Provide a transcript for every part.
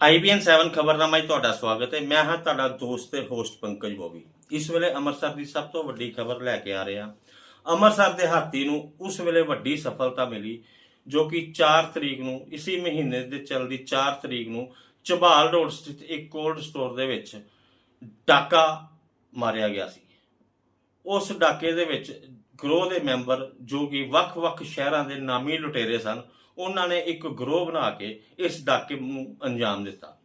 IBN 7 ਖਬਰਨਾਮਾ 'ਚ ਤੁਹਾਡਾ ਸਵਾਗਤ ਹੈ। ਮੈਂ ਹਾਂ ਤੁਹਾਡਾ ਦੋਸਤ ਤੇ ਹੋਸਟ ਪੰਕਜ ਬੋਬੀ ਇਸ ਵੇਲੇ ਅੰਮ੍ਰਿਤਸਰ ਦੀ ਸਭ ਤੋਂ ਵੱਡੀ ਖਬਰ ਲੈ ਕੇ ਆ ਰਿਹਾ ਅੰਮ੍ਰਿਤਸਰ ਦੇ ਹਾਤੀ ਨੂੰ ਉਸ ਵੇਲੇ ਵੱਡੀ ਸਫਲਤਾ ਮਿਲੀ, ਜੋ ਕਿ 4 ਤਰੀਕ ਨੂੰ, ਇਸੇ ਮਹੀਨੇ ਦੇ ਚੱਲਦੀ 4 ਤਰੀਕ ਨੂੰ ਚਬਾਲ ਰੋਡ ਸਥਿਤ ਇੱਕ ਕੋਲਡ ਸਟੋਰ ਦੇ ਵਿੱਚ ਡਾਕਾ ਮਾਰਿਆ ਗਿਆ ਸੀ। ਉਸ ਡਾਕੇ ਦੇ ਵਿੱਚ ਗਰੋਹ ਦੇ ਮੈਂਬਰ ਜੋ ਕਿ ਵੱਖ-ਵੱਖ ਸ਼ਹਿਰਾਂ ਦੇ ਨਾਮੀ ਲੁਟੇਰੇ ਸਨ ਉਹਨਾਂ ਨੇ ਇੱਕ ਗਰੋਹ ਬਣਾ ਕੇ ਇਸ ਡਾਕੇ ਨੂੰ ਅੰਜਾਮ ਦਿੱਤਾ।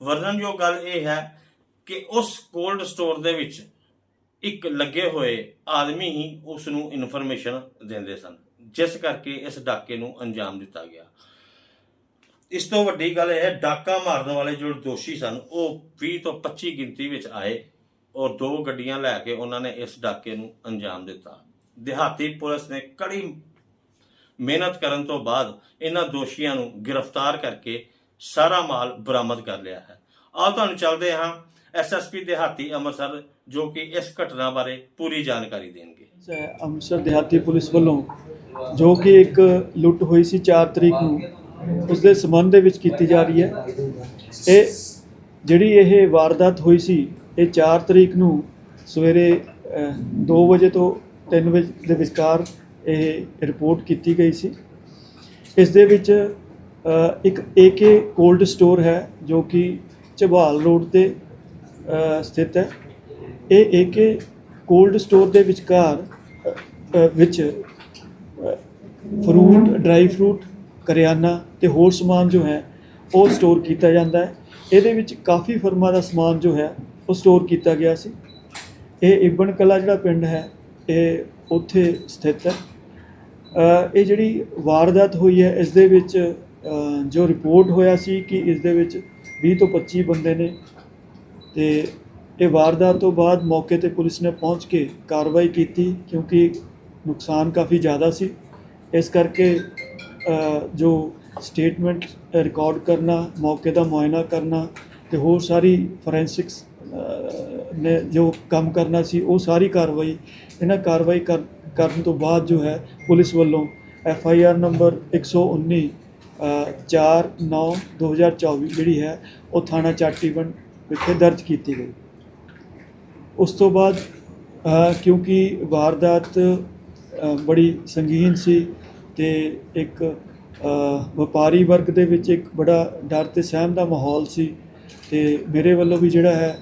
ਵਰਣਨਯੋਗ ਗੱਲ ਇਹ ਹੈ ਕਿ ਉਸ ਕੋਲਡ ਸਟੋਰ ਦੇ ਵਿੱਚ ਇੱਕ ਲੱਗੇ ਹੋਏ ਆਦਮੀ ਹੀ ਉਸ ਨੂੰ ਇਨਫੋਰਮੇਸ਼ਨ ਦਿੰਦੇ ਸਨ, ਜਿਸ ਕਰਕੇ ਇਸ ਡਾਕੇ ਨੂੰ ਅੰਜਾਮ ਦਿੱਤਾ ਗਿਆ। ਇਸ ਤੋਂ ਵੱਡੀ ਗੱਲ ਇਹ ਹੈ, ਡਾਕਾ ਮਾਰਨ ਵਾਲੇ ਜੋ ਦੋਸ਼ੀ ਸਨ, ਉਹ 20 ਤੋਂ 25 ਗਿਣਤੀ ਵਿੱਚ ਆਏ ਔਰ ਦੋ ਗੱਡੀਆਂ ਲੈ ਕੇ ਉਹਨਾਂ ਨੇ ਇਸ ਡਾਕੇ ਨੂੰ ਅੰਜਾਮ ਦਿੱਤਾ। ਦਿਹਾਤੀ ਪੁਲਿਸ ਨੇ ਕੜੀ ਮਿਹਨਤ ਕਰਨ ਤੋਂ ਬਾਅਦ ਇਹਨਾਂ ਦੋਸ਼ੀਆਂ ਨੂੰ ਗ੍ਰਿਫਤਾਰ ਕਰਕੇ ਸਾਰਾ ਮਾਲ ਬਰਾਮਦ ਕਰ ਲਿਆ ਹੈ। ਆਓ ਤੁਹਾਨੂੰ ਚੱਲਦੇ ਹਾਂ ਐਸਐਸਪੀ ਦਿਹਾਤੀ ਅੰਮ੍ਰਿਤਸਰ, ਜੋ ਕਿ ਇਸ ਘਟਨਾ ਬਾਰੇ ਪੂਰੀ ਜਾਣਕਾਰੀ ਦੇਣਗੇ। ਅੰਮ੍ਰਿਤਸਰ ਦਿਹਾਤੀ ਪੁਲਿਸ ਵੱਲੋਂ ਜੋ ਕਿ ਇੱਕ ਲੁੱਟ ਹੋਈ ਸੀ 4 ਤਰੀਕ ਨੂੰ ਉਸ ਦੇ ਸੰਬੰਧ ਦੇ ਵਿੱਚ ਕੀਤੀ ਜਾ ਰਹੀ ਹੈ। ਇਹ ਜਿਹੜੀ ਇਹ ਵਾਰਦਾਤ ਹੋਈ ਸੀ, ਇਹ 4 ਤਰੀਕ ਨੂੰ ਸਵੇਰੇ 2 ਵਜੇ ਤੋਂ 3 ਵਜੇ ਦੇ ਵਿਚਕਾਰ ਇਹ ਰਿਪੋਰਟ ਕੀਤੀ ਗਈ ਸੀ। ਇਸ ਦੇ ਵਿੱਚ ਅ, ਇੱਕ ਏਕੇ ਕੋਲਡ ਸਟੋਰ ਹੈ ਜੋ ਕਿ ਝਬਾਲ ਰੋਡ ਤੇ ਸਥਿਤ ਹੈ। ਇਹ ਏਕੇ ਕੋਲਡ ਸਟੋਰ ਦੇ ਵਿਚਕਾਰ ਵਿੱਚ ਫਰੂਟ ਡਰਾਈ ਫਰੂਟ ਕਰਿਆਨਾ ਤੇ ਹੋਰ ਸਮਾਨ ਜੋ ਹੈ ਉਹ ਸਟੋਰ ਕੀਤਾ ਜਾਂਦਾ ਹੈ। ਇਹਦੇ ਵਿੱਚ ਕਾਫੀ ਫਰਮਾਂ ਦਾ ਸਮਾਨ ਜੋ ਹੈ ਉਹ ਸਟੋਰ ਕੀਤਾ ਗਿਆ ਸੀ। ਇਹ ਇਬਨ ਕਲਾ ਜਿਹੜਾ ਪਿੰਡ ਹੈ ਇਹ ਉੱਥੇ ਸਥਿਤ ਹੈ। ਇਹ ਜਿਹੜੀ ਵਾਰਦਾਤ ਹੋਈ ਹੈ, ਇਸ ਦੇ ਵਿੱਚ ਜੋ ਰਿਪੋਰਟ ਹੋਇਆ ਸੀ ਕਿ ਇਸ ਦੇ ਵਿੱਚ 20 ਤੋਂ 25 ਬੰਦੇ ਨੇ ਤੇ ਇਹ ਵਾਰਦਾਤ ਤੋਂ ਬਾਅਦ ਮੌਕੇ ਤੇ ਪੁਲਿਸ ਨੇ ਪਹੁੰਚ ਕੇ ਕਾਰਵਾਈ ਕੀਤੀ ਕਿਉਂਕਿ ਨੁਕਸਾਨ ਕਾਫੀ ਜ਼ਿਆਦਾ ਸੀ। ਇਸ ਕਰਕੇ ਜੋ ਸਟੇਟਮੈਂਟ ਰਿਕਾਰਡ ਕਰਨਾ, ਮੌਕੇ ਦਾ ਮੁਆਇਨਾ ਕਰਨਾ ਤੇ ਹੋਰ ਸਾਰੀ ਫੋਰੈਂਸਿਕਸ ਨੇ ਜੋ ਕੰਮ ਕਰਨਾ ਸੀ, ਉਹ ਸਾਰੀ ਕਾਰਵਾਈ, ਇਹਨਾਂ ਕਾਰਵਾਈ ਕਰ- ਕਰਨ ਤੋਂ ਬਾਅਦ ਜੋ ਹੈ, ਪੁਲਿਸ ਵੱਲੋਂ ਐਫ ਆਈ ਆਰ ਨੰਬਰ 119 4 9 2024 ਜਿਹੜੀ ਹੈ, ਉਹ ਥਾਣਾ ਚਾਟੀਵੰਡ ਵਿਖੇ ਦਰਜ ਕੀਤੀ ਗਈ। ਉਸ ਤੋਂ ਬਾਅਦ ਕਿਉਂਕਿ ਵਾਰਦਾਤ ਬੜੀ ਸੰਗੀਨ ਸੀ ਤੇ ਇੱਕ ਵਪਾਰੀ ਵਰਗ ਦੇ ਵਿੱਚ ਇੱਕ ਬੜਾ ਡਰ ਤੇ ਸਹਿਮ ਦਾ ਮਾਹੌਲ ਸੀ ਤੇ ਮੇਰੇ ਵੱਲੋਂ ਵੀ ਜਿਹੜਾ ਹੈ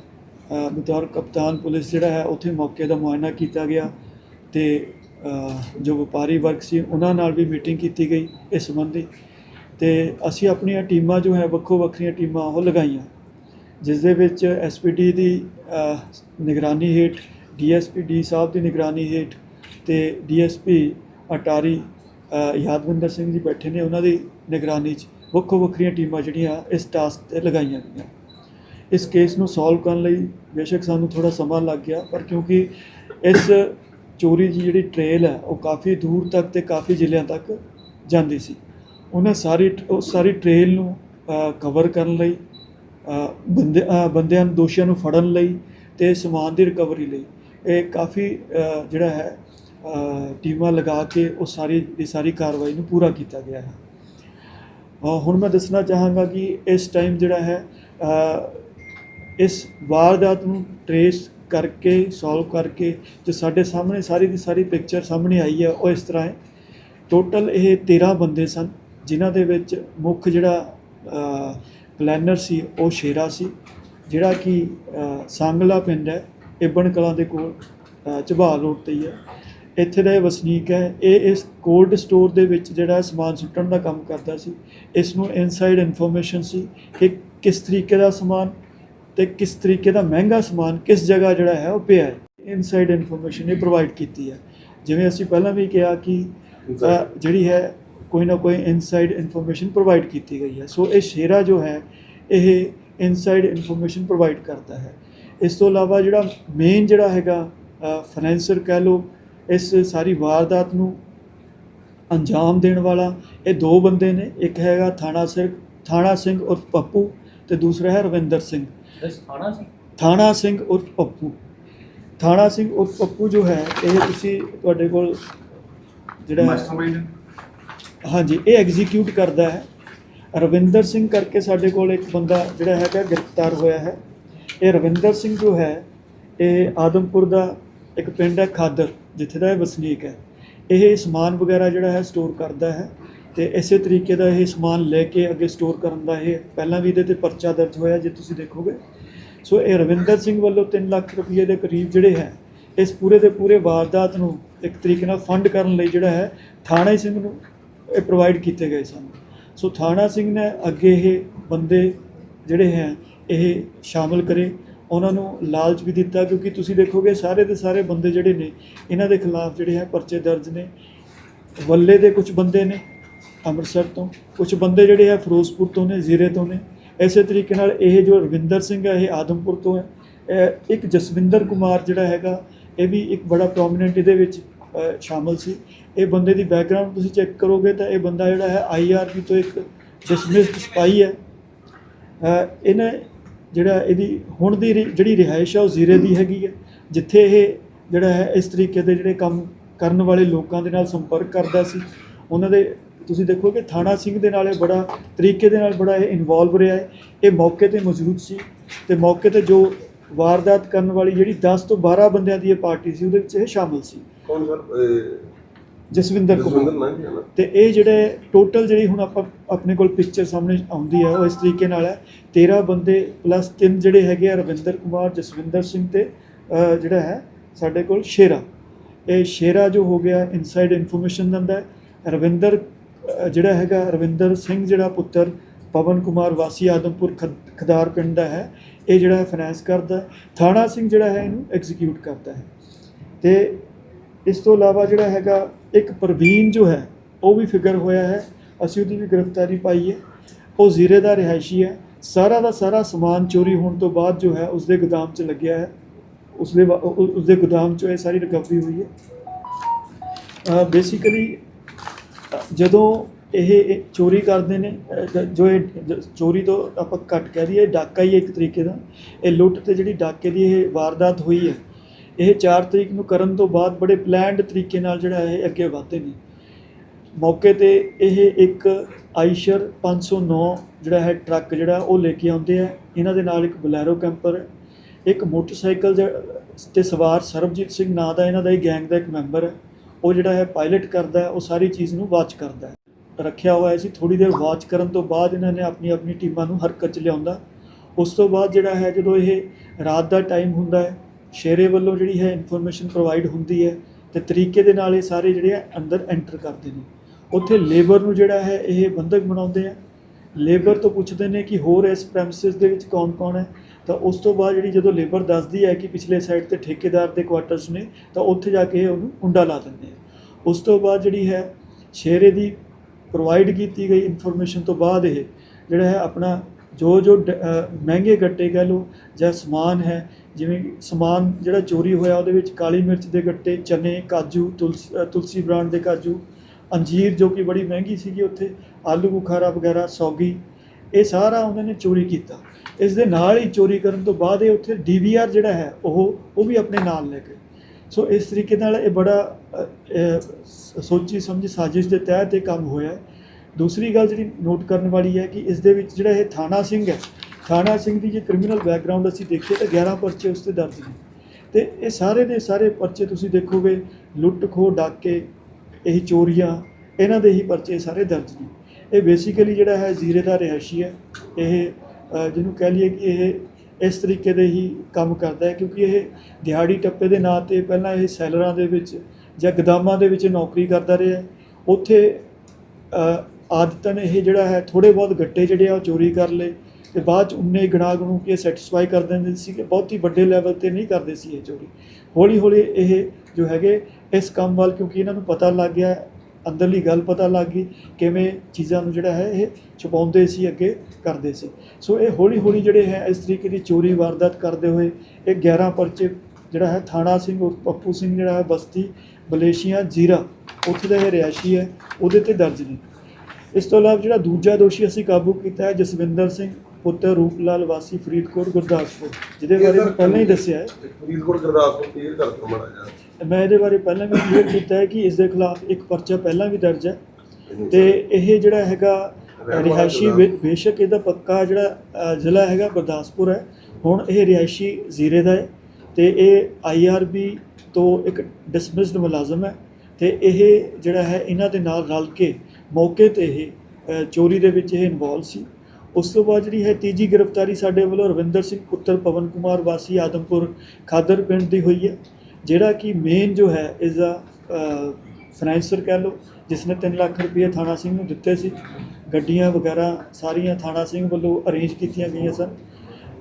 ਬਤੌਰ ਕਪਤਾਨ ਪੁਲਿਸ ਜਿਹੜਾ ਹੈ, ਉੱਥੇ ਮੌਕੇ ਦਾ ਮੁਆਇਨਾ ਕੀਤਾ ਗਿਆ ਤੇ ਜੋ ਵਪਾਰੀ ਵਰਗ ਸੀ, ਉਹਨਾਂ ਨਾਲ ਵੀ ਮੀਟਿੰਗ ਕੀਤੀ ਗਈ ਇਸ ਸੰਬੰਧੀ। ਤੇ ਅਸੀਂ ਆਪਣੀਆਂ ਟੀਮਾਂ ਜੋ ਹੈ, ਵੱਖੋ ਵੱਖਰੀਆਂ ਟੀਮਾਂ ਉਹ ਲਗਾਈਆਂ, ਜਿਸ ਦੇ ਵਿੱਚ ਐਸਪੀਡੀ ਦੀ ਨਿਗਰਾਨੀ ਹੇਠ ਡੀਐਸਪੀ ਡੀ ਸਾਹਿਬ ਦੀ ਨਿਗਰਾਨੀ ਹੇਠ ਤੇ ਡੀਐਸਪੀ ਅਟਾਰੀ ਯਾਦਵਿੰਦਰ ਸਿੰਘ ਜੀ ਬੈਠੇ ਨੇ ਉਹਨਾਂ ਦੀ ਨਿਗਰਾਨੀ 'ਚ, ਵੱਖੋ ਵੱਖਰੀਆਂ ਟੀਮਾਂ ਜਿਹੜੀਆਂ ਇਸ ਟਾਸਕ ਤੇ ਲਗਾਈਆਂ ਗਈਆਂ। ਇਸ ਕੇਸ ਨੂੰ ਸੋਲਵ ਕਰਨ ਲਈ ਬੇਸ਼ੱਕ ਸਾਨੂੰ ਥੋੜਾ ਸਮਾਂ ਲੱਗ ਗਿਆ, ਪਰ ਕਿਉਂਕਿ ਇਸ ਚੋਰੀ ਦੀ ਜਿਹੜੀ ਟ੍ਰੇਲ ਹੈ, ਉਹ ਕਾਫੀ ਦੂਰ ਤੱਕ ਤੇ ਕਾਫੀ ਜ਼ਿਲ੍ਹਿਆਂ ਤੱਕ ਜਾਂਦੀ ਸੀ। ਉਹਨਾਂ ਸਾਰੀ ਉਹ ਸਾਰੀ ਟ੍ਰੇਲ ਨੂੰ ਕਵਰ ਕਰਨ ਲਈ ਬੰਦੇ ਬੰਦਿਆਂ ਨੂੰ, ਦੋਸ਼ੀਆਂ ਨੂੰ ਫੜਨ ਲਈ ਤੇ ਸਮਾਨ ਦੀ ਰਿਕਵਰੀ ਲਈ ਇਹ ਕਾਫੀ ਜਿਹੜਾ ਹੈ ਟੀਮਾਂ ਲਗਾ ਕੇ ਉਹ ਸਾਰੀ ਇਹ ਸਾਰੀ ਕਾਰਵਾਈ ਨੂੰ ਪੂਰਾ ਕੀਤਾ ਗਿਆ ਹੈ। ਹੁਣ ਮੈਂ ਦੱਸਣਾ ਚਾਹਾਂਗਾ ਕਿ ਇਸ ਟਾਈਮ ਜਿਹੜਾ ਹੈ ਇਸ ਵਾਰਦਾਤ ਨੂੰ ਟਰੇਸ ਕਰਕੇ ਸੋਲਵ ਕਰਕੇ ਜੋ ਸਾਡੇ ਸਾਹਮਣੇ ਸਾਰੀ ਦੀ ਸਾਰੀ ਪਿਕਚਰ ਸਾਹਮਣੇ ਆਈ ਹੈ ਉਹ ਇਸ ਤਰ੍ਹਾਂ ਹੈ। ਟੋਟਲ ਇਹ 13 ਬੰਦੇ ਸਨ ਜਿਨ੍ਹਾਂ ਦੇ ਵਿੱਚ ਮੁੱਖ ਜਿਹੜਾ ਪਲੈਨਰ ਸੀ ਉਹ ਸ਼ੇਰਾ ਸੀ ਜਿਹੜਾ ਕਿ ਅ, ਸੰਗਲਾ ਪਿੰਡ ਹੈ ਇਬਨ ਕਲਾਂ ਦੇ ਕੋਲ ਅ, ਝਬਾਲ ਰੋਡ ਤੇ ਹੀ ਹੈ। ਇੱਥੇ ਦਾ ਇਹ ਵਸਨੀਕ ਹੈ ਇਹ ਇਸ ਕੋਲਡ ਸਟੋਰ ਦੇ ਵਿੱਚ ਜਿਹੜਾ ਸਮਾਨ ਸੁੱਟਣ ਦਾ ਕੰਮ ਕਰਦਾ ਸੀ ਇਸ ਨੂੰ ਇਨਸਾਈਡ ਇਨਫੋਰਮੇਸ਼ਨ ਸੀ ਕਿ ਕਿਸ ਤਰੀਕੇ ਦਾ ਸਮਾਨ ਤੇ ਕਿਸ ਤਰੀਕੇ ਦਾ ਮਹਿੰਗਾ ਸਮਾਨ ਕਿਸ ਜਗ੍ਹਾ ਜਿਹੜਾ ਹੈ ਉਹ ਪਿਆ ਹੈ ਇਨਸਾਈਡ ਇਨਫੋਰਮੇਸ਼ਨ ਇਹ ਪ੍ਰੋਵਾਈਡ ਕੀਤੀ ਹੈ। ਜਿਵੇਂ ਅਸੀਂ ਪਹਿਲਾਂ ਵੀ ਕਿਹਾ ਕਿ ਜਿਹੜੀ ਹੈ ਕੋਈ ਨਾ ਕੋਈ ਇਨਸਾਈਡ ਇਨਫੋਰਮੇਸ਼ਨ ਪ੍ਰੋਵਾਈਡ ਕੀਤੀ ਗਈ ਹੈ। ਸੋ ਇਹ ਸ਼ੇਰਾ ਜੋ ਹੈ ਇਹ ਇਨਸਾਈਡ ਇਨਫੋਰਮੇਸ਼ਨ ਪ੍ਰੋਵਾਈਡ ਕਰਦਾ ਹੈ। ਇਸ ਤੋਂ ਇਲਾਵਾ ਜਿਹੜਾ ਮੇਨ ਜਿਹੜਾ ਹੈਗਾ ਫਾਈਨੈਂਸਰ ਕਹਿ ਲਓ ਇਸ ਸਾਰੀ ਵਾਰਦਾਤ ਨੂੰ ਅੰਜਾਮ ਦੇਣ ਵਾਲਾ ਇਹ ਦੋ ਬੰਦੇ ਨੇ। ਇੱਕ ਹੈਗਾ ਥਾਣਾ ਸਿੰਘ ਥਾਣਾ ਸਿੰਘ ਉਰਫ ਪੱਪੂ ਤੇ ਦੂਸਰਾ ਹੈ ਰਵਿੰਦਰ ਸਿੰਘ। ਥਾਣਾ ਸੀ? ਥਾਣਾ ਸਿੰਘ ਉਰਫ ਪੱਪੂ। ਥਾਣਾ ਸਿੰਘ ਉਰਫ ਪੱਪੂ ਜੋ ਹੈ ਇਹ ਤੁਸੀਂ ਤੁਹਾਡੇ ਕੋਲ ਜਿਹੜਾ ਹੈ- ਮਾਸਟਰਮਾਈਂਡ ਹਾਂਜੀ ਇਹ ਐਗਜ਼ੀਕਿਊਟ ਕਰਦਾ ਹੈ। ਰਵਿੰਦਰ ਸਿੰਘ ਕਰਕੇ ਸਾਡੇ ਕੋਲ ਇੱਕ ਬੰਦਾ ਜਿਹੜਾ ਹੈਗਾ ਗ੍ਰਿਫਤਾਰ ਹੋਇਆ ਹੈ। ਇਹ ਰਵਿੰਦਰ ਸਿੰਘ ਜੋ ਹੈ ਇਹ ਆਦਮਪੁਰ ਦਾ ਇੱਕ ਪਿੰਡ ਹੈ ਖਾਦਰ ਜਿੱਥੇ ਦਾ ਇਹ ਵਸਨੀਕ ਹੈ। ਇਹ ਸਮਾਨ ਵਗੈਰਾ ਜਿਹੜਾ ਹੈ ਸਟੋਰ ਕਰਦਾ ਹੈ। ਤੇ ਇਸੇ ਤਰੀਕੇ ਦਾ ਇਹ ਸਮਾਨ ਲੈ ਕੇ ਅੱਗੇ ਸਟੋਰ ਕਰਨ ਦਾ ਇਹ ਪਹਿਲਾਂ ਵੀ ਇਹਦੇ ਤੇ ਪਰਚਾ ਦਰਜ ਹੋਇਆ ਜੇ ਤੁਸੀਂ ਦੇਖੋਗੇ। ਸੋ ਇਹ ਰਵਿੰਦਰ ਸਿੰਘ ਵੱਲੋਂ 3 ਲੱਖ ਰੁਪਏ ਦੇ ਕਰੀਬ ਜਿਹੜੇ ਹੈ, ਇਸ ਪੂਰੇ ਦੇ ਪੂਰੇ ਵਾਰਦਾਤ ਨੂੰ ਇੱਕ ਤਰੀਕੇ ਨਾਲ ਫੰਡ ਕਰਨ ਲਈ ਜਿਹੜਾ ਹੈ, ਥਾਣਾ ਸਿੰਘ ਨੂੰ ਇਹ ਪ੍ਰੋਵਾਈਡ ਕੀਤੇ ਗਏ ਸਨ। ਸੋ ਥਾਣਾ ਸਿੰਘ ਨੇ ਅੱਗੇ ਇਹ ਬੰਦੇ ਜਿਹੜੇ ਹੈ, ਇਹ ਸ਼ਾਮਲ ਕਰੇ। ਉਹਨਾਂ ਨੂੰ ਲਾਲਚ ਵੀ ਦਿੱਤਾ ਕਿਉਂਕਿ ਤੁਸੀਂ ਦੇਖੋਗੇ ਸਾਰੇ ਦੇ ਸਾਰੇ ਬੰਦੇ ਜਿਹੜੇ ਨੇ, ਇਹਨਾਂ ਦੇ ਖਿਲਾਫ ਜਿਹੜੇ ਹੈ ਪਰਚੇ ਦਰਜ ਨੇ। ਵੱਲੇ ਦੇ ਕੁਝ ਬੰਦੇ ਨੇ ਅੰਮ੍ਰਿਤਸਰ ਤੋਂ। ਕੁਝ ਬੰਦੇ ਜਿਹੜੇ ਹੈ ਫਿਰੋਜ਼ਪੁਰ ਤੋਂ ਨੇ ਜ਼ੀਰੇ ਤੋਂ ਨੇ। ਇਸੇ ਤਰੀਕੇ ਨਾਲ ਇਹ ਜੋ ਰਵਿੰਦਰ ਸਿੰਘ ਹੈ ਇਹ ਆਦਮਪੁਰ ਤੋਂ ਹੈ ਇੱਕ ਜਸਵਿੰਦਰ ਕੁਮਾਰ ਜਿਹੜਾ ਹੈਗਾ ਇਹ ਵੀ ਇੱਕ ਬੜਾ ਪ੍ਰੋਮਿਨੈਂਟ ਇਹਦੇ ਵਿੱਚ ਅ, ਸ਼ਾਮਲ ਸੀ। ਇਹ ਬੰਦੇ ਦੀ ਬੈਕਗ੍ਰਾਉਂਡ ਤੁਸੀਂ ਚੈੱਕ ਕਰੋਗੇ ਤਾਂ ਇਹ ਬੰਦਾ ਜਿਹੜਾ ਹੈ ਆਈਆਰਬੀ ਤੋਂ ਇੱਕ ਡਿਸਮਿਸਡ ਸਪਾਈ ਹੈ। ਇਹਨੇ ਜਿਹੜਾ ਇਹਦੀ ਹੁਣ ਦੀ ਰਿ- ਜਿਹੜੀ ਰਿਹਾਇਸ਼ ਆ ਉਹ ਜ਼ੀਰੇ ਦੀ ਹੈਗੀ ਹੈ। ਜਿੱਥੇ ਇਹ ਜਿਹੜਾ ਹੈ ਇਸ ਤਰੀਕੇ ਦੇ ਜਿਹੜੇ ਕੰਮ ਕਰਨ ਵਾਲੇ ਲੋਕਾਂ ਦੇ ਨਾਲ ਸੰਪਰਕ ਕਰਦਾ ਸੀ। ਉਹਨਾਂ ਦੇ ਤੁਸੀਂ ਦੇਖੋਗੇ ਥਾਣਾ ਸਿੰਘ ਦੇ ਨਾਲ ਇਹ ਬੜਾ ਤਰੀਕੇ ਦੇ ਨਾਲ ਬੜਾ ਇਹ ਇਨਵੋਲਵ ਰਿਹਾ ਹੈ। ਇਹ ਮੌਕੇ ਤੇ ਮੌਜੂਦ ਸੀ ਤੇ ਮੌਕੇ ਤੇ ਜੋ ਵਾਰਦਾਤ ਕਰਨ ਵਾਲੀ ਜਿਹੜੀ 10 ਤੋਂ 12 ਬੰਦਿਆਂ ਦੀ ਇਹ ਪਾਰਟੀ ਸੀ ਉਹਦੇ ਵਿੱਚ ਇਹ ਸ਼ਾਮਲ ਸੀ। ਕੌਣ ਸਰ? ਜਸਵਿੰਦਰ ਕੁਮਾਰ। ਤੇ ਇਹ ਜਿਹੜੇ ਟੋਟਲ ਜਿਹੜੀ ਹੁਣ ਆਪਾਂ ਆਪਣੇ ਕੋਲ ਪਿਕਚਰ ਸਾਹਮਣੇ ਆਉਂਦੀ ਹੈ ਉਹ ਇਸ ਤਰੀਕੇ ਨਾਲ ਹੈ। 13 ਬੰਦੇ ਪਲੱਸ 3 ਜਿਹੜੇ ਹੈਗੇ ਆ ਰਵਿੰਦਰ ਕੁਮਾਰ ਜਸਵਿੰਦਰ ਸਿੰਘ ਤੇ ਜਿਹੜਾ ਹੈ ਸਾਡੇ ਕੋਲ ਸ਼ੇਰਾ। ਇਹ ਸ਼ੇਰਾ ਜੋ ਹੋ ਗਿਆ ਇਨਸਾਈਡ ਇਨਫੋਰਮੇਸ਼ਨ ਦਿੰਦਾ ਹੈ। ਰਵਿੰਦਰ ਜਿਹੜਾ ਹੈਗਾ ਰਵਿੰਦਰ ਸਿੰਘ ਜਿਹੜਾ ਪੁੱਤਰ ਪਵਨ ਕੁਮਾਰ ਵਾਸੀ ਆਦਮਪੁਰ ਖਦ- ਖਦਾਰ ਪਿੰਡ ਦਾ ਹੈ, ਇਹ ਜਿਹੜਾ ਹੈ ਫਾਈਨੈਂਸ ਕਰਦਾ ਥਾਣਾ ਸਿੰਘ ਜਿਹੜਾ ਹੈ ਇਹਨੂੰ ਐਗਜ਼ੀਕਿਊਟ ਕਰਦਾ ਹੈ। ਤੇ ਇਸ ਤੋਂ ਇਲਾਵਾ ਜਿਹੜਾ ਹੈਗਾ ਇੱਕ ਪ੍ਰਵੀਨ ਜੋ ਹੈ, ਉਹ ਵੀ ਫਿਗਰ ਹੋਇਆ ਹੈ, ਅਸੀਂ ਉਹਦੀ ਵੀ ਗ੍ਰਿਫਤਾਰੀ ਪਾਈ ਹੈ। ਉਹ ਜ਼ੀਰੇ ਦਾ ਰਿਹਾਇਸ਼ੀ ਹੈ, ਸਾਰਾ ਦਾ ਸਾਰਾ ਸਮਾਨ ਚੋਰੀ ਹੋਣ ਤੋਂ ਬਾਅਦ ਜੋ ਹੈ ਉਸਦੇ ਗੋਦਾਮ 'ਚ ਲੱਗਿਆ ਹੈ। ਉਸਦੇ ਵਾ- ਉਸਦੇ ਗੋਦਾਮ 'ਚੋਂ ਇਹ ਸਾਰੀ ਰਿਕਵਰੀ ਹੋਈ ਹੈ। ਬੇਸਿਕਲੀ ਜਦੋਂ ਇਹ ਚੋਰੀ ਕਰਦੇ ਨੇ ਜੋ ਇਹ ਚੋਰੀ ਤੋਂ ਆਪਾਂ ਘੱਟ ਕਹਿ ਦਈਏ ਡਾਕਾ ਹੀ ਹੈ ਇੱਕ ਤਰੀਕੇ ਦਾ। ਇਹ ਲੁੱਟ ਤੇ ਜਿਹੜੀ ਡਾਕੇ ਦੀ ਇਹ ਵਾਰਦਾਤ ਹੋਈ ਹੈ, ਇਹ 4 ਤਰੀਕ ਨੂੰ ਕਰਨ ਤੋਂ ਬਾਅਦ ਬੜੇ ਪਲਾਨਡ ਤਰੀਕੇ ਨਾਲ ਜਿਹੜਾ ਇਹ ਅੱਗੇ ਵਧਦੇ ਨੇ। ਮੌਕੇ ਤੇ ਇਹ ਇੱਕ ਆਈਸ਼ਰ 509 ਜਿਹੜਾ ਹੈ ਟਰੱਕ ਜਿਹੜਾ, ਉਹ ਲੈ ਕੇ ਆਉਂਦੇ ਆ। ਇਹਨਾਂ ਦੇ ਨਾਲ ਇੱਕ ਬਲੈਰੋ ਕੈਂਪਰ ਹੈ ਇੱਕ ਮੋਟਰਸਾਈਕਲ ਜ- ਤੇ ਸਵਾਰ ਸਰਬਜੀਤ ਸਿੰਘ ਨਾਂ ਦਾ ਇਹਨਾਂ ਦਾ ਹੀ ਗੈਂਗ ਦਾ ਇੱਕ ਮੈਂਬਰ ਹੈ। ਉਹ ਜਿਹੜਾ ਹੈ ਪਾਇਲਟ ਕਰਦਾ ਉਹ ਸਾਰੀ ਚੀਜ਼ ਨੂੰ ਵਾਚ ਕਰਦਾ ਹੈ। ਰੱਖਿਆ ਹੋਇਆ ਸੀ ਥੋੜੀ ਦੇਰ ਵਾਚ ਕਰਨ ਤੋਂ ਬਾਅਦ ਇਹਨਾਂ ਨੇ ਆਪਣੀ ਆਪਣੀ ਟੀਮਾਂ ਨੂੰ ਹਰਕਤ 'ਚ ਲਿਆਉਂਦਾ। ਉਸ ਤੋਂ ਬਾਅਦ ਜਿਹੜਾ ਹੈ, ਜਦੋਂ ਇਹ ਰਾਤ ਦਾ ਟਾਈਮ ਹੁੰਦਾ ਹੈ, ਸ਼ੇਰੇ ਵੱਲੋਂ ਜਿਹੜੀ ਹੈ ਇਨਫੋਰਮੇਸ਼ਨ ਪ੍ਰੋਵਾਈਡ ਹੁੰਦੀ ਹੈ ਤੇ ਤਰੀਕੇ ਦੇ ਨਾਲ ਇਹ ਸਾਰੇ ਜਿਹੜੇ ਆ ਅੰਦਰ ਐਂਟਰ ਕਰਦੇ ਨੇ। ਉੱਥੇ ਲੇਬਰ ਨੂੰ ਜਿਹੜਾ ਹੈ, ਇਹ ਬੰਧਕ ਬਣਾਉਂਦੇ ਆ। ਲੇਬਰ ਤੋਂ ਪੁੱਛਦੇ ਨੇ ਕਿ ਹੋਰ ਇਸ ਪ੍ਰੈਮਿਸਿਸ ਦੇ ਵਿੱਚ ਕੌਣ-ਕੌਣ ਹੈ? ਤਾਂ ਉਸ ਤੋਂ ਬਾਅਦ ਜਿਹੜੀ ਜਦੋਂ ਲੇਬਰ ਦੱਸਦੀ ਹੈ ਕਿ ਪਿਛਲੇ ਸਾਈਡ ਤੇ ਠੇਕੇਦਾਰ ਦੇ ਕੁਆਟਰਸ ਨੇ, ਤਾਂ ਉੱਥੇ ਜਾ ਕੇ ਇਹ ਉਹਨੂੰ ਕੁੰਡਾ ਲਾ ਦਿੰਦੇ ਆ। ਉਸ ਤੋਂ ਬਾਅਦ ਜਿਹੜੀ ਹੈ, ਸ਼ੇਰੇ ਦੀ ਪ੍ਰੋਵਾਈਡ ਕੀਤੀ ਗਈ ਇਨਫੋਰਮੇਸ਼ਨ ਤੋਂ ਬਾਅਦ ਇਹ ਜਿਹੜਾ ਹੈ ਆਪਣਾ ਜੋ ਜੋ ਡ- ਮਹਿੰਗੇ ਗੱਟੇ ਕਹਿ ਲਓ ਜਾਂ ਸਮਾਨ ਹੈ, ਜਿਵੇਂ ਸਮਾਨ ਜਿਹੜਾ ਚੋਰੀ ਹੋਇਆ ਉਹਦੇ ਵਿੱਚ ਕਾਲੀ ਮਿਰਚ ਦੇ ਗੱਟੇ, ਚਨੇ, ਕਾਜੂ, ਤੁਲਸ ਤੁਲਸੀ ਬ੍ਰਾਂਡ ਦੇ ਕਾਜੂ, ਅੰਜੀਰ ਜੋ ਕਿ ਬੜੀ ਮਹਿੰਗੀ ਸੀਗੀ ਉੱਥੇ, ਆਲੂ ਬੁਖਾਰਾ ਵਗੈਰਾ, ਸੌਗੀ ਇਹ ਸਾਰਾ ਉਹਨਾਂ ਨੇ ਚੋਰੀ ਕੀਤਾ। ਇਸ ਦੇ ਨਾਲ ਹੀ ਚੋਰੀ ਕਰਨ ਤੋਂ ਬਾਅਦ ਇਹ ਉੱਥੇ ਡੀਵੀਆਰ ਜਿਹੜਾ ਹੈ, ਉਹ ਉਹ ਵੀ ਆਪਣੇ ਨਾਲ ਲੈ ਗਏ। ਸੋ ਇਸ ਤਰੀਕੇ ਨਾਲ ਇਹ ਬੜਾ ਸੋਚੀ ਸਮਝੀ ਸਾਜ਼ਿਸ਼ ਦੇ ਤਹਿਤ ਇਹ ਕੰਮ ਹੋਇਆ ਦੂਸਰੀ ਗੱਲ ਜਿਹੜੀ ਨੋਟ ਕਰਨ ਵਾਲੀ ਹੈ ਕਿ ਇਸ ਦੇ ਵਿੱਚ ਜਿਹੜਾ ਇਹ ਥਾਣਾ ਸਿੰਘ ਹੈ, ਥਾਣਾ ਸਿੰਘ ਦੀ ਜੇ ਕ੍ਰਿਮੀਨਲ ਬੈਕਗ੍ਰਾਉਂਡ ਅਸੀਂ ਦੇਖੀਏ ਤਾਂ 11 ਪਰਚੇ ਉਸ ਤੇ ਦਰਜ ਨੇ। ਤੇ ਇਹ ਸਾਰੇ ਦੇ ਸਾਰੇ ਪਰਚੇ ਤੁਸੀਂ ਦੇਖੋਗੇ, ਲੁੱਟ ਖੋਹ, ਡਾਕੇ, ਇਹ ਚੋਰੀਆਂ, ਇਹਨਾਂ ਦੇ ਹੀ ਪਰਚੇ ਸਾਰੇ ਦਰਜ ਨੇ। ਇਹ ਬੇਸਿਕਲੀ ਜਿਹੜਾ ਹੈ ਜ਼ੀਰੇ ਦਾ ਰਿਹਾਇਸ਼ੀ ਹੈ। ਇਹ ਜਿਹਨੂੰ ਕਹਿ ਲਈਏ ਕਿ ਇਹ ਇਸ ਤਰੀਕੇ ਦੇ ਹੀ ਕੰਮ ਕਰਦਾ ਹੈ ਕਿਉਂਕਿ ਇਹ ਦਿਹਾੜੀ ਟੱਪੇ ਦੇ ਨਾਂ ਤੇ ਪਹਿਲਾਂ ਇਹ ਸੈਲਰਾਂ ਦੇ ਵਿੱਚ ਜਾਂ ਗਦਾਮਾਂ ਦੇ ਵਿੱਚ ਨੌਕਰੀ ਕਰਦਾ ਰਿਹਾ ਉੱਥੇ ਅ, ਆਦਤਨ ਇਹ ਜਿਹੜਾ ਹੈ ਥੋੜੇ ਬਹੁਤ ਗੱਟੇ ਜਿਹੜੇ ਆ ਉਹ ਚੋਰੀ ਕਰ ਲਏ ਤੇ ਬਾਅਦ ਚ ਉਨੇ ਗਣਾ ਗਣੂ ਕੇ ਸੈਟੀਸਫਾਈ ਕਰ ਦਿੰਦੇ ਸੀ ਕਿ ਬਹੁਤ ਹੀ ਵੱਡੇ ਲੈਵਲ ਤੇ ਨਹੀਂ ਕਰਦੇ ਸੀ ਇਹ ਚੋਰੀ। ਹੌਲੀ ਹੌਲੀ ਇਹ ਜੋ ਹੈਗੇ ਇਸ ਕੰਮ ਵੱਲ ਕਿਉਂਕਿ ਇਹਨਾਂ ਨੂੰ ਪਤਾ ਲੱਗ ਗਿਆ ਅੰਦਰਲੀ ਗੱਲ ਪਤਾ ਲੱਗ ਗਈ ਕਿਵੇਂ ਚੀਜ਼ਾਂ ਨੂੰ ਜਿਹੜਾ ਹੈ ਇਹ ਛੁਪਾਉਂਦੇ ਸੀ, ਅੱਗੇ ਕਰਦੇ ਸੀ। ਸੋ ਇਹ ਹੌਲੀ ਹੌਲੀ ਜਿਹੜੇ ਹੈ, ਇਸ ਤਰੀਕੇ ਦੀ ਚੋਰੀ ਵਾਰਦਾਤ ਕਰਦੇ ਹੋਏ ਇਹ 11 ਪਰਚੇ ਜਿਹੜਾ ਹੈ, ਥਾਣਾ ਸਿੰਘ ਉਰਫ ਪੱਪੂ ਸਿੰਘ ਜਿਹੜਾ ਹੈ, ਬਸਤੀ ਮਲੇਸ਼ੀਆ ਜੀਰਾ, ਉੱਥੇ ਦਾ ਇਹ ਰਿਹਾਇਸ਼ੀ ਹੈ, ਉਹਦੇ ਤੇ ਦਰਜ ਨੇ। ਇਸ ਤੋਂ ਇਲਾਵਾ ਜਿਹੜਾ ਦੂਜਾ ਦੋਸ਼ੀ ਅਸੀਂ ਕਾਬੂ ਕੀਤਾ ਹੈ, ਜਸਵਿੰਦਰ ਸਿੰਘ ਪੁੱਤਰ ਰੂਪਲਾਲ ਵਾਸੀ ਫਰੀਦਕੋਟ ਗੁਰਦਾਸਪੁਰ ਜਿਹਦੇ ਬਾਰੇ ਮੈਂ ਪਹਿਲਾਂ ਹੀ ਦੱਸਿਆ ਹੈ। ਫਰੀਦਕੋਟ ਗੁਰਦਾਸਪੁਰ ਕਲੀਅਰ ਕਰ ਦਿਓ ਮਾੜਾ ਜਿਹਾ। ਮੈਂ ਇਹਦੇ ਬਾਰੇ ਪਹਿਲਾਂ ਵੀ ਕਲੀਅਰ ਕੀਤਾ ਹੈ ਕਿ ਇਸ ਦੇ ਖਿਲਾਫ ਇੱਕ ਪਰਚਾ ਪਹਿਲਾਂ ਵੀ ਦਰਜ ਹੈ। ਤੇ ਇਹ ਜਿਹੜਾ ਹੈਗਾ ਰਿਹਾਇਸ਼ੀ ਬੇਸ਼ੱਕ ਇਹਦਾ ਪੱਕਾ ਜਿਹੜਾ ਜ਼ਿਲ੍ਹਾ ਹੈਗਾ ਗੁਰਦਾਸਪੁਰ ਹੈ। ਹੁਣ ਇਹ ਰਿਹਾਇਸ਼ੀ ਜ਼ੀਰੇ ਦਾ ਹੈ ਤੇ ਇਹ ਆਈਆਰਬੀ ਤੋਂ ਇੱਕ ਡਿਸਮਿਸਡ ਮੁਲਾਜ਼ਮ ਹੈ। ਤੇ ਇਹ ਜਿਹੜਾ ਹੈ ਇਹਨਾਂ ਦੇ ਨਾਲ ਰਲ ਕੇ ਮੌਕੇ ਤੇ ਇਹ ਚੋਰੀ ਦੇ ਵਿੱਚ ਇਹ ਇਨਵੋਲਵ ਸੀ। ਉਸ ਤੋਂ ਬਾਅਦ ਜਿਹੜੀ ਹੈ ਤੀਜੀ ਗ੍ਰਿਫਤਾਰੀ ਸਾਡੇ ਵੱਲੋਂ ਰਵਿੰਦਰ ਸਿੰਘ ਪੁੱਤਰ ਪਵਨ ਕੁਮਾਰ ਵਾਸੀ ਆਦਮਪੁਰ ਖਾਦਰ ਪਿੰਡ ਦੀ ਹੋਈ ਹੈ, ਜਿਹੜਾ ਕਿ ਮੇਨ ਜੋ ਹੈ ਇਸ ਦਾ ਫਾਈਨੈਂਸਰ ਕਹਿ ਲਓ ਜਿਸ ਨੇ 3 ਲੱਖ ਰੁਪਏ ਥਾਣਾ ਸਿੰਘ ਨੂੰ ਦਿੱਤੇ ਸੀ। ਗੱਡੀਆਂ ਵਗੈਰਾ ਸਾਰੀਆਂ ਥਾਣਾ ਸਿੰਘ ਵੱਲੋਂ ਅਰੇਂਜ ਕੀਤੀਆਂ ਗਈਆਂ ਸਨ।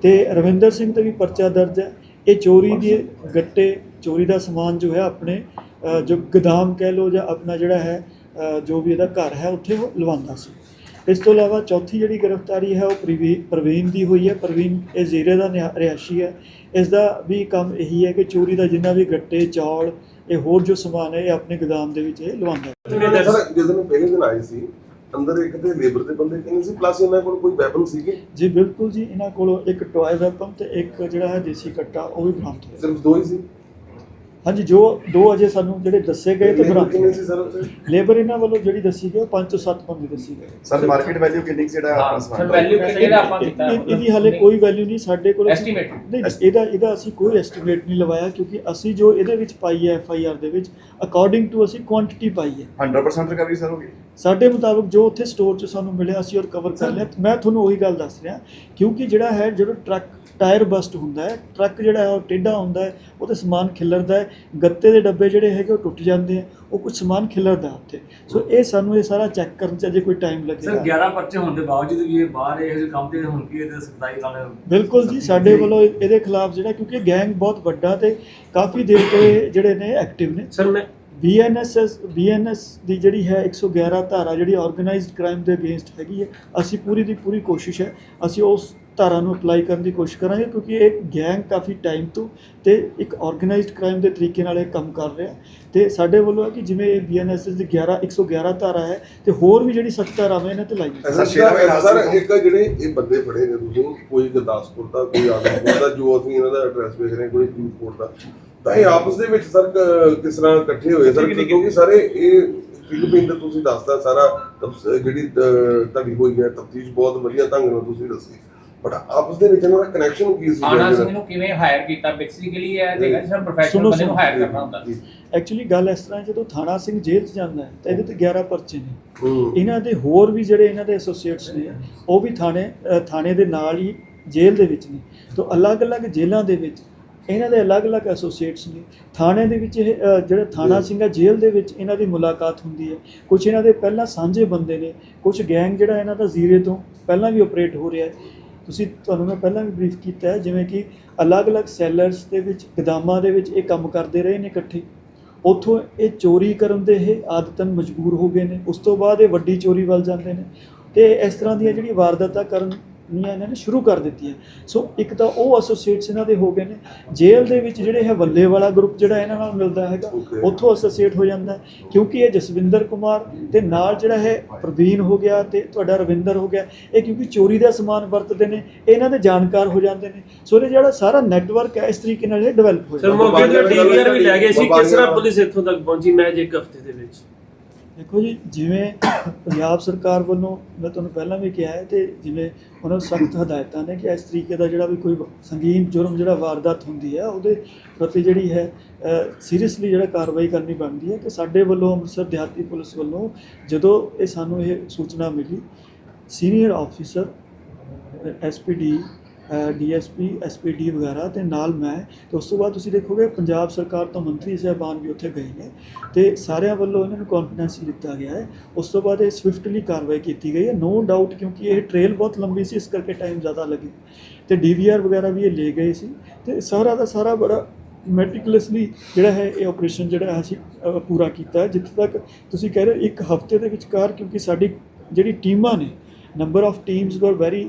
ਤੇ ਰਵਿੰਦਰ ਸਿੰਘ ਤੇ ਵੀ ਪਰਚਾ ਦਰਜ ਹੈ। ਇਹ ਚੋਰੀ ਦੇ ਗੱਟੇ, ਚੋਰੀ ਦਾ ਸਮਾਨ ਜੋ ਹੈ ਆਪਣੇ ਜੋ ਗਦਾਮ ਕਹਿ ਲਓ ਜਾਂ ਆਪਣਾ ਜਿਹੜਾ ਹੈ ਜੋ ਵੀ ਇਹਦਾ ਘਰ ਹੈ, ਉੱਥੇ ਉਹ ਲਵਾਉਂਦਾ ਸੀ। ਇਸ ਤੋਂ ਇਲਾਵਾ ਚੌਥੀ ਜਿਹੜੀ ਗ੍ਰਿਫਤਾਰੀ ਹੈ ਉਹ ਪ੍ਰਵੀ- ਪ੍ਰਵੀਨ ਦੀ ਹੋਈ ਹੈ। ਪ੍ਰਵੀਨ ਇਹ ਜ਼ੀਰੇ ਦਾ ਰਿਹਾਇਸ਼ੀ ਹੈ। ਇਸ ਦਾ ਵੀ ਕੰਮ ਇਹੀ ਹੈ ਕਿ ਚੋਰੀ ਦਾ ਜਿੰਨਾ ਵੀ ਗੱਟੇ ਚੌਲ ਇਹ ਹੋਰ ਜੋ ਸਮਾਨ ਹੈ ਇਹ ਆਪਣੇ ਗਦਾਮ ਦੇ ਵਿੱਚ ਇਹ ਲਵਾਉਂਦਾ ਹੈ। ਸਰ ਜਦੋਂ ਪਹਿਲੇ ਦਿਨ ਆਏ ਸੀ ਅੰਦਰ ਇੱਕ ਤੇ ਲੇਬਰ ਦੇ ਬੰਦੇ ਕਿੰਨੇ ਸੀ ਪਲੱਸ ਇਹਨਾਂ ਕੋਲ ਕੋਈ ਵੈਪਨ ਸੀਗੇ? ਜੀ ਬਿਲਕੁਲ ਜੀ ਇਹਨਾਂ ਕੋਲੋਂ ਇੱਕ ਟੋਏ ਵੈਪਨ ਤੇ ਇੱਕ ਜਿਹੜਾ ਹੈ ਦੇਸੀ ਕੱਟਾ ਉਹ ਵੀ ਬਰਾਮਦ ਹੋਇਆ। ਸਿਰਫ ਦੋ ਹੀ ਸੀ? ਹਾਂਜੀ ਜੋ ਦੋ ਅਜੇ ਸਾਨੂੰ ਜਿਹੜੇ ਦੱਸੇ ਗਏ ਤੇ Labor ਬਰਾਮਦ ਕਿੰਨੇ ਸੀ ਸਰ ਉੱਥੇ? ਲੇਬਰ ਇਹਨਾਂ ਵੱਲੋਂ ਜਿਹੜੀ ਦੱਸੀ ਗਈ 5 ਤੋਂ 7 ਬੰਦੇ ਦੱਸੀ ਗਏ। ਸਰ ਮਾਰਕੀਟ ਵੈਲਿਊ ਕਿੰਨੀ ਕੁ ਜਿਹੜਾ ਆਪਣਾ ਸਰ ਸਮਾਨ ਵੈਲਿਊ ਕਿਹੜਾ ਆਪਾਂ ਇਹ- ਇਹਦੀ ਹਾਲੇ ਕੋਈ ਵੈਲਿਊ ਨਹੀਂ ਸਾਡੇ ਕੋਲ Estimate? ਨਹੀਂ ਨਹੀਂ, ਇਹਦਾ ਇਹਦਾ ਅਸੀਂ ਕੋਈ ਐਸਟੀਮੇਟ ਨਹੀਂ ਲਵਾਇਆ ਕਿਉਂਕਿ ਅਸੀਂ ਜੋ ਇਹਦੇ ਵਿੱਚ ਪਾਈ ਹੈ ਐਫ ਆਈ ਆਰ ਦੇ ਵਿੱਚ ਅਕੋਰਡਿੰਗ ਟੂ ਅਸੀਂ ਕੁਆਂਟੀਟੀ ਪਾਈ ਹੈ। 100% ਰਿਕਵਰੀ ਸਰ ਹੋਗੀ ਸਾਡੇ ਮੁਤਾਬਕ ਜੋ ਉੱਥੇ ਸਟੋਰ 'ਚ ਸਾਨੂੰ ਮਿਲਿਆ ਅਸੀਂ ਉਹ ਕਵਰ ਕਰ ਲਿਆ। ਮੈਂ ਤੁਹਾਨੂੰ ਉਹੀ ਗੱਲ ਦੱਸ ਰਿਹਾ ਕਿਉਂਕਿ ਜਿਹੜਾ ਹੈ ਜਦੋਂ ਟਰੱਕ ਟਾਇਰ ਬਸਟ ਹੁੰਦਾ ਹੈ ਟਰੱਕ ਜਿਹੜਾ ਹੈ ਉਹ ਟੇਢਾ ਹੁੰਦਾ ਹੈ ਉਹਤੇ ਸਮਾਨ ਖਿਲਰਦਾ ਹੈ ਗੱਤੇ ਦੇ ਡੱਬੇ ਜਿਹੜੇ ਹੈਗੇ ਉਹ ਟੁੱਟ ਜਾਂਦੇ ਆ ਉਹ ਕੁਝ ਸਮਾਨ ਖਿਲਰਦਾ ਉੱਥੇ। ਸੋ ਇਹ ਸਾਨੂੰ ਇਹ ਸਾਰਾ ਚੈੱਕ ਕਰਨ 'ਚ ਅਜੇ ਕੋਈ ਟਾਈਮ ਸਰ ਲੱਗੇਗਾ 11 ਪਰਚੇ ਹੋਣ ਦੇ ਬਾਵਜੂਦ ਵੀ ਇਹ ਬਾਹਰ ਇਹ ਜਿਹੇ ਕੰਮ ਤੇ ਹੁਣ ਕੀ ਇਹਦੇ ਸਖਤਾਈ ਨਾਲ ਬਿਲਕੁਲ ਜੀ ਸਾਡੇ ਵੱਲੋਂ ਇਹਦੇ ਖਿਲਾਫ ਜਿਹੜਾ ਕਿਉਂਕਿ ਗੈਂਗ ਬਹੁਤ ਵੱਡਾ ਤੇ ਕਾਫੀ ਦੇਰ ਤੋਂ ਇਹ ਜਿਹੜੇ ਨੇ ਐਕਟਿਵ ਨੇ। ਸਰ ਮੈਂ ਬੀਐਨਐਸਐਸ ਬੀਐਨਐਸ ਦੀ ਜਿਹੜੀ ਹੈ 111 ਧਾਰਾ ਜਿਹੜੀ ਆਰਗੇਨਾਈਜ਼ਡ ਕ੍ਰਾਈਮ ਦੇ ਅਗੇਂਸਟ ਹੈਗੀ ਹੈ ਅਸੀਂ ਪੂਰੀ ਦੀ ਪੂਰੀ ਕੋਸ਼ਿਸ਼ ਹੈ ਅਸੀਂ ਉਸ ਧਾਰਾ ਨੂੰ ਅਪਲਾਈ ਕਰਨ ਦੀ ਕੋਸ਼ਿਸ਼ ਕਰਾਂਗੇ ਕਿਉਂਕਿ ਇਹ ਗੈਂਗ ਕਾਫੀ ਟਾਈਮ ਤੋਂ ਤੇ ਇੱਕ ਆਰਗੇਨਾਈਜ਼ਡ ਕ੍ਰਾਈਮ ਦੇ ਤਰੀਕੇ ਨਾਲ ਇਹ ਕੰਮ ਕਰ ਰਿਹਾ। ਤੇ ਸਾਡੇ ਵੱਲੋਂ ਹੈ ਕਿ ਜਿਵੇਂ ਇਹ ਬੀਐਨਐਸਐਸ ਦੀ 11 111 ਧਾਰਾ ਹੈ ਤੇ ਹੋਰ ਵੀ ਜਿਹੜੀ ਸਖਤ ਧਾਰਾਵਾਂ ਇਹਨਾਂ ਤੇ ਲਾਈਆਂ ਸਰ। ਇੱਕ ਜਿਹੜੇ ਇਹ ਬੰਦੇ ਫੜੇ ਨੇ ਤੁਸੀਂ ਕੋਈ ਗੁਰਦਾਸਪੁਰ ਦਾ ਕੋਈ ਆਦਮਪੁਰ ਦਾ ਜੋ ਅਸੀਂ ਇਹਨਾਂ ਦਾ ਐਡਰੈਸ ਵੇਖ ਰਹੇ ਕੋਈ ਫਰੀਦਕੋਟ ਦਾ। ਤਾਂ ਇਹ ਆਪਸ ਦੇ ਵਿੱਚ ਸਰ ਕਿਸ ਤਰ੍ਹਾਂ ਇਕੱਠੇ ਹੋਏ ਸਰ? ਕਿਉਂਕਿ ਸਾਰੇ ਇਹ ਪਿੰਡ ਪਿੰਡ ਤੁਸੀਂ ਦੱਸਦਾ ਸਾਰਾ ਜਿਹੜੀ ਤੁਹਾਡੀ ਹੋਈ ਹੈ ਤਫਤੀਸ਼ ਬਹੁਤ ਵਧੀਆ ਢੰਗ ਨਾਲ ਤੁਸੀਂ ਦੱਸੀ। ਬਟ ਆਪਸ ਦੇ ਵਿੱਚ ਇਹਨਾਂ ਦਾ ਕਨੈਕਸ਼ਨ ਕੀ ਸੀ ਆਨਾ ਸਿੰਘ ਨੂੰ ਕਿਵੇਂ ਹਾਇਰ ਕੀਤਾ ਬੇਸਿਕਲੀ ਇਹ ਦੇਖਾ ਜਿਸ ਪ੍ਰੋਫੈਸ਼ਨਲ ਬੰਦੇ ਨੂੰ। ਹਾਇਰ ਕਰਨਾ ਹੁੰਦਾ। ਐਕਚੁਅਲੀ ਗੱਲ ਇਸ ਤਰ੍ਹਾਂ ਜਦੋਂ ਥਾਣਾ ਸਿੰਘ ਜੇਲ੍ਹ 'ਚ ਜਾਂਦਾ ਹੈ ਤਾਂ ਇਹਦੇ ਤੇ 11 ਪਰਚੇ ਨੇ। ਇਹਨਾਂ ਦੇ ਹੋਰ ਵੀ ਜਿਹੜੇ ਇਹਨਾਂ ਦੇ ਐਸੋਸੀਏਟਸ ਨੇ ਉਹ ਵੀ ਥਾਣੇ ਥਾਣੇ ਦੇ ਨਾਲ ਹੀ ਜੇਲ੍ਹ ਦੇ ਵਿੱਚ ਨੇ। ਤੋਂ ਅਲੱਗ-ਅਲੱਗ ਜੇਲ੍ਹਾਂ ਦੇ ਵਿੱਚ ਇਹਨਾਂ ਦੇ ਅਲੱਗ-ਅਲੱਗ ਐਸੋਸੀਏਟਸ ਨੇ। ਥਾਣੇ ਦੇ ਵਿੱਚ ਇਹ ਜਿਹੜਾ ਥਾਣਾ ਸਿੰਘ ਹੈ ਜੇਲ੍ਹ ਦੇ ਵਿੱਚ ਇਹਨਾਂ ਦੀ ਮੁਲਾਕਾਤ ਹੁੰਦੀ ਹੈ। ਕੁਝ ਇਹਨਾਂ ਦੇ ਪਹਿਲਾਂ ਸਾਂਝੇ ਬੰਦੇ ਨੇ ਕੁਝ ਗੈਂਗ ਜਿਹੜਾ ਇਹਨਾਂ ਦਾ ਜ਼ੀਰੇ ਤੋਂ ਪਹਿਲਾਂ ਵੀ ਆਪਰੇਟ ਹੋ ਰਿਹਾ ਹੈ। ਤੁਸੀਂ ਤੁਹਾਨੂੰ ਮੈਂ ਪਹਿਲਾਂ ਵੀ ਬਰੀਫ ਕੀਤਾ ਹੈ, ਜਿਵੇਂ ਕਿ ਅਲੱਗ-ਅਲੱਗ ਸੈਲਰਸ ਦੇ ਵਿੱਚ, ਗਦਾਮਾਂ ਦੇ ਵਿੱਚ ਇਹ ਕੰਮ ਕਰਦੇ ਰਹੇ ਨੇ ਇਕੱਠੇ। ਉੱਥੋਂ ਇਹ ਚੋਰੀ ਕਰਨ ਦੇ ਇਹ ਆਦਤਨ ਮਜਬੂਰ ਹੋ ਗਏ ਨੇ। ਉਸ ਤੋਂ ਬਾਅਦ ਇਹ ਵੱਡੀ ਚੋਰੀ ਵੱਲ ਜਾਂਦੇ ਨੇ। ਤੇ ਇਸ ਤਰ੍ਹਾਂ ਦੀਆਂ ਜਿਹੜੀਆਂ ਵਾਰਦਾਤਾਂ ਕਰਨ ਨੀਆਂ ਇਹਨਾਂ ਨੇ ਸ਼ੁਰੂ ਕਰ ਦਿੱਤੀਆਂ। ਸੋ ਇੱਕ ਤਾਂ ਉਹ ਐਸੋਸੀਏਟਸ ਇਹਨਾਂ ਦੇ ਹੋ ਗਏ ਨੇ। ਜੇਲ੍ਹ ਦੇ ਵਿੱਚ ਜਿਹੜੇ ਹੈ ਵੱਲੇ ਵਾਲਾ ਗਰੁੱਪ ਜਿਹੜਾ ਇਹਨਾਂ ਨਾਲ ਮਿਲਦਾ ਹੈਗਾ. ਉੱਥੋਂ ਐਸੋਸੀਏਟ ਹੋ ਜਾਂਦਾ। ਕਿਉਂਕਿ ਇਹ ਜਸਵਿੰਦਰ ਕੁਮਾਰ ਤੇ ਨਾਲ ਜਿਹੜਾ ਹੈ ਪ੍ਰਵੀਨ ਹੋ ਗਿਆ ਤੇ ਤੁਹਾਡਾ ਰਵਿੰਦਰ ਹੋ ਗਿਆ ਇਹ ਕਿਉਂਕਿ ਚੋਰੀ ਦਾ ਸਮਾਨ ਵਰਤਦੇ ਨੇ ਇਹਨਾਂ ਦੇ ਜਾਣਕਾਰ ਹੋ ਜਾਂਦੇ ਨੇ। ਸੋ ਇਹ ਜਿਹੜਾ ਸਾਰਾ ਨੈਟਵਰਕ ਹੈ ਇਸ ਤਰੀਕੇ ਨਾਲ ਇਹ ਡਿਵੈਲਪ ਹੋ ਸਰ ਜਾਂਦਾ ਮੌਕੇ ਤੇ ਬਾਬਾ ਡੀਵੀਆਰ ਵੀ ਲੈ ਗਏ ਸੀ ਕਿਸ ਤਰ੍ਹਾਂ ਜੀ- ਪੁਲਿਸ ਇੱਥੋਂ ਤੱਕ ਪਹੁੰਚੀ ਮੈਚ ਇੱਕ ਹਫ਼ਤੇ ਦੇ ਵਿੱਚ? ਦੇਖੋ ਜੀ, ਜਿਵੇਂ ਪੰਜਾਬ ਸਰਕਾਰ ਵੱਲੋਂ ਮੈਂ ਤੁਹਾਨੂੰ ਪਹਿਲਾਂ ਵੀ ਕਿਹਾ ਹੈ ਤੇ ਜਿਵੇਂ ਉਹਨਾਂ ਨੂੰ ਸਖਤ ਹਦਾਇਤਾਂ ਨੇ ਕਿ ਇਸ ਤਰੀਕੇ ਦਾ ਜਿਹੜਾ ਵੀ ਕੋਈ ਸੰਗੀਨ ਜੁਰਮ ਜਿਹੜਾ ਵਾਰਦਾਤ ਹੁੰਦੀ ਹੈ, ਉਹਦੇ ਪ੍ਰਤੀ ਜਿਹੜੀ ਹੈ ਸੀਰੀਅਸਲੀ ਜਿਹੜਾ ਕਾਰਵਾਈ ਕਰਨੀ ਬਣਦੀ ਹੈ ਤੇ ਸਾਡੇ ਵੱਲੋਂ ਅੰਮ੍ਰਿਤਸਰ ਦਿਹਾਤੀ ਪੁਲਿਸ ਵੱਲੋਂ ਜਦੋਂ ਇਹ ਸਾਨੂੰ ਇਹ ਸੂਚਨਾ ਮਿਲੀ senior officer SPD DSP SPD ਵਗੈਰਾ ਤੇ ਨਾਲ ਮੈਂ। ਤੇ ਉਸ ਤੋਂ ਬਾਅਦ ਤੁਸੀਂ ਦੇਖੋਗੇ ਪੰਜਾਬ ਸਰਕਾਰ ਤੋਂ ਮੰਤਰੀ ਸਾਹਿਬਾਨ ਵੀ ਉੱਥੇ ਗਏ ਨੇ ਤੇ ਸਾਰਿਆਂ ਵੱਲੋਂ ਇਹਨਾਂ ਨੂੰ ਕੌਨਫੀਡੈਂਸ ਦਿੱਤਾ ਗਿਆ ਹੈ। ਉਸ ਤੋਂ ਬਾਅਦ ਇਹ ਸਵਿਫਟਲੀ ਕਾਰਵਾਈ ਕੀਤੀ ਗਈ ਹੈ। ਨੋ ਡਾਊਟ ਕਿਉਂਕਿ ਇਹ ਟ੍ਰੇਲ ਬਹੁਤ ਲੰਬੀ ਸੀ, ਇਸ ਕਰਕੇ ਟਾਈਮ ਜ਼ਿਆਦਾ ਲੱਗੇ। ਤੇ ਡੀਵੀਆਰ ਵਗੈਰਾ ਵੀ ਇਹ ਲੈ ਗਏ ਸੀ। ਤੇ ਸਾਰਾ ਦਾ ਸਾਰਾ ਬੜਾ ਮੈਟਿਕੂਲਸਲੀ ਜਿਹੜਾ ਹੈ ਇਹ ਆਪਰੇਸ਼ਨ ਜਿਹੜਾ ਅਸੀਂ ਪੂਰਾ ਕੀਤਾ ਹੈ। ਜਿੱਥੇ ਤੱਕ ਤੁਸੀਂ ਕਹਿ ਰਹੇ ਹੋ ਇੱਕ ਹਫ਼ਤੇ ਦੇ ਵਿਚਕਾਰ ਕਿਉਂਕਿ ਸਾਡੀ ਜਿਹੜੀ ਟੀਮਾਂ ਨੇ number of teams were very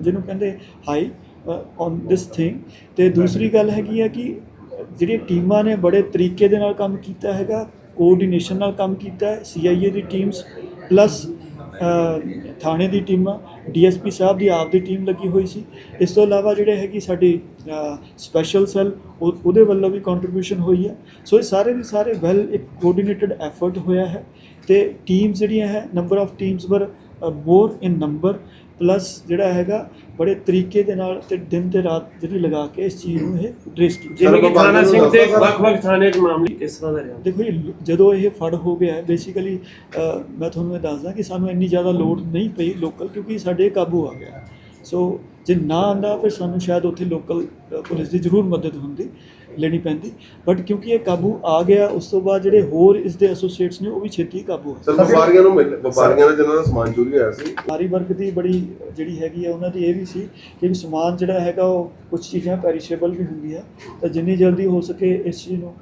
ਜਿਹਨੂੰ ਕਹਿੰਦੇ ਹਾਈ ਔਨ ਦਿਸ ਥਿੰਗ ਤੇ ਦੂਸਰੀ ਗੱਲ ਹੈਗੀ ਹੈ ਕਿ ਜਿਹੜੀਆਂ ਟੀਮਾਂ ਨੇ ਬੜੇ ਤਰੀਕੇ ਦੇ ਨਾਲ ਕੰਮ ਕੀਤਾ ਹੈਗਾ ਕੋਆਰਡੀਨੇਸ਼ਨ ਨਾਲ ਕੰਮ ਕੀਤਾ ਹੈ ਸੀਆਈਏ ਦੀ ਟੀਮਸ ਪਲੱਸ ਥਾਣੇ ਦੀ ਟੀਮਾਂ ਡੀਐਸਪੀ ਸਾਹਿਬ ਦੀ ਆਪ ਦੀ ਟੀਮ ਲੱਗੀ ਹੋਈ ਸੀ। ਇਸ ਤੋਂ ਇਲਾਵਾ ਜਿਹੜੇ ਹੈਗੀ ਸਾਡੀ ਸਪੈਸ਼ਲ ਸੈੱਲ ਉਹਦੇ ਵੱਲੋਂ ਵੀ ਕੰਟਰੀਬਿਊਸ਼ਨ ਹੋਈ ਹੈ ਸੋ ਇਹ ਸਾਰੇ ਦੇ ਸਾਰੇ ਵੈਲ ਇੱਕ ਕੋਆਰਡੀਨੇਟਡ ਐਫਰਟ ਹੋਇਆ ਹੈ। ਤੇ ਟੀਮਸ ਜਿਹੜੀਆਂ ਹੈ ਨੰਬਰ ਆਫ ਟੀਮਸ ਵਰ ਮੋਰ ਇਨ ਨੰਬਰ ਪਲੱਸ ਜਿਹੜਾ ਹੈਗਾ ਬੜੇ ਤਰੀਕੇ ਦੇ ਨਾਲ ਤੇ ਦਿਨ ਤੇ ਰਾਤ ਜਿਹੜੀ ਲਗਾ ਕੇ ਇਸ ਚੀਜ਼ ਨੂੰ ਇਹ ਡਰੈਸ ਕੀਤਾ। ਜਿਵੇਂ ਕਿ ਥਾਣਾ ਸਿੰਘ ਤੇ ਸਰ- ਵੱਖ-ਵੱਖ ਥਾਣੇ 'ਚ ਮਾਮਲੇ ਕਿਸ ਤਰ੍ਹਾਂ ਦਾ ਰਿਹਾ ਦੇਖੋ ਜੀ ਜਦੋਂ ਇਹ ਫੜ ਹੋ ਗਿਆ ਬੇਸਿਕਲੀ ਮੈਂ ਤੁਹਾਨੂੰ ਇਹ ਦੱਸਦਾ ਕਿ ਸਾਨੂੰ ਇੰਨੀ ਜ਼ਿਆਦਾ ਲੋਡ ਨਹੀਂ ਪਈ ਲੋਕਲ ਕਿਉਂਕਿ ਸਾਡੇ ਕਾਬੂ ਆ ਗਿਆ। ਸੋ ਜੇ ਨਾ ਆਂਦਾ ਫਿਰ ਸਾਨੂੰ ਸ਼ਾਇਦ ਉੱਥੇ ਲੋਕਲ ਪੁਲਿਸ ਦੀ ਜ਼ਰੂਰ ਮਦਦ ਹੁੰਦੀ। ਲੈਣੀ ਪੈਂਦੀ। ਬਟ ਕਿਉਂਕਿ ਇਹ ਕਾਬੂ ਆ ਗਿਆ ਉਸ ਤੋਂ ਬਾਅਦ ਜਿਹੜੇ ਹੋਰ ਇਸ ਦੇ ਐਸੋਸੀਏਟਸ ਨੇ ਉਹ ਵੀ ਛੇਤੀ ਕਾਬੂ ਸਰ ਵਪਾਰੀਆਂ ਨੂੰ ਮਿਲ- ਵਪਾਰੀਆਂ ਦਾ ਜਿਨ੍ਹਾਂ ਦਾ ਸਮਾਨ ਚੋਰੀ ਹੋਇਆ ਸੀ। ਆਰੀ ਵਰਕ ਦੀ ਬੜੀ ਜਿਹੜੀ ਹੈਗੀ ਹੈ ਉਹਨਾਂ ਦੀ ਇਹ ਵੀ ਸੀ ਕਿ ਵੀ ਸਮਾਨ ਜਿਹੜਾ ਹੈਗਾ ਉਹ ਕੁਝ ਚੀਜ਼ਾਂ ਪੈਰੀਸ਼ੇਬਲ ਵੀ ਹੁੰਦੀ ਹੈ ਤਾਂ ਜਿੰਨੀ ਜਲਦੀ ਹੋ ਸਕੇ ਇਸ ਚੀਜ਼ ਨੂੰ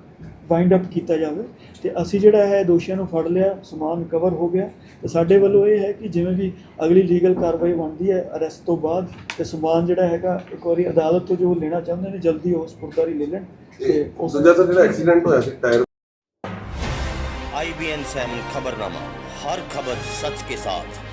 ਬਾਈਂਡ ਅਪ ਕੀਤਾ ਜਾਵੇ ਤੇ ਅਸੀਂ ਜਿਹੜਾ ਹੈ ਦੋਸ਼ੀਆਂ ਨੂੰ ਫੜ ਲਿਆ ਸਮਾਨ ਕਵਰ ਹੋ ਗਿਆ ਤੇ ਸਾਡੇ ਵੱਲੋਂ ਇਹ ਹੈ ਕਿ ਜਿਵੇਂ ਵੀ ਅਗਲੀ ਲੀਗਲ ਕਾਰਵਾਈ ਬਣਦੀ ਹੈ ਅਰੈਸਟ ਤੋਂ ਬਾਅਦ ਤੇ ਸਮਾਨ ਜਿਹੜਾ ਹੈਗਾ ਇੱਕ ਵਾਰੀ ਅਦਾਲਤ ਤੋਂ ਜੋ ਲੈਣਾ ਚਾਹੁੰਦੇ ਨੇ ਜਲਦੀ ਉਸ ਪੁਰਦਾਰੀ ਲੈ ਲੈਣ ਤੇ ਉਸ ਸੰਜਾ ਸਰ ਜਿਹੜਾ ਐਕਸੀਡੈਂਟ ਹੋਇਆ ਸੀ ਟਾਇਰ ਆਈਬੀਐਨ 7 ਖਬਰਨਾਮਾ ਹਰ ਖਬਰ ਸੱਚ ਕੇ ਸਾਥ।